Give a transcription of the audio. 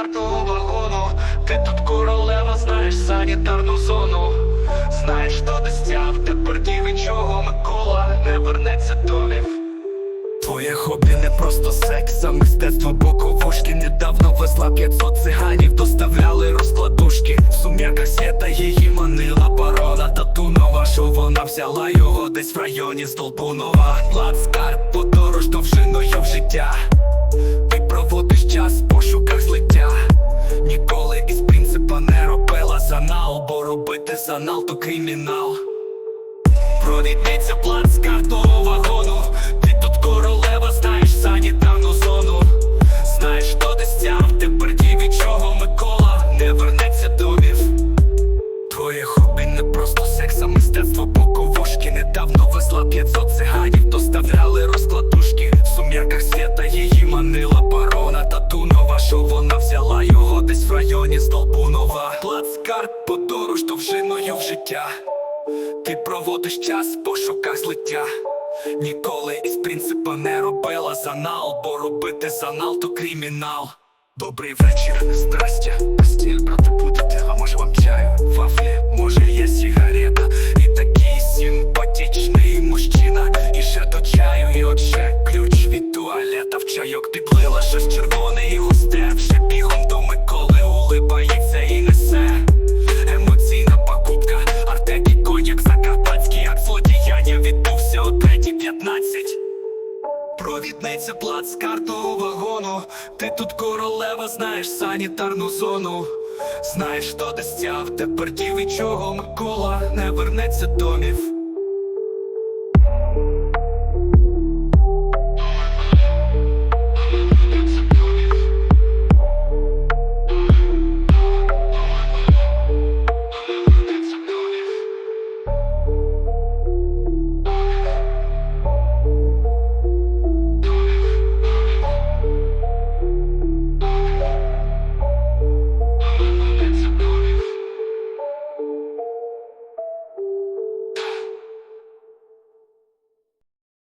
стартового вагону Ти тут королева, знаєш санітарну зону. Знаєш, що ти стяв, тепер ті від Микола не вернеться долів. Твоє хобі не просто секс, а мистецтво боковушки Недавно везла 500 циганів, доставляли розкладушки. В сум'яках свята її манила барона Тату нова, що вона взяла його десь в районі з Долбунова. Плацкарт робити то кримінал. Пройдеться план з картового вагону районі Столбунова Плацкарт, подорож довжиною в життя. Ти проводиш час в пошуках злиття. Ніколи із принципа не робила занал, бо робити занал то кримінал. Добрий вечір, здрастя, постіль брати будете, а може вам чаю, вафлі, може є сигарета? І такий симпатичний мужчина, і ще до чаю, і от ще ключ від туалета. В чайок підлила щось червоне і густе. Вже бігом Провідниця плац картого вагону. Ти тут королева, знаєш санітарну зону. Знаєш, хто де стяв, тепер ті від чого Микола не вернеться домів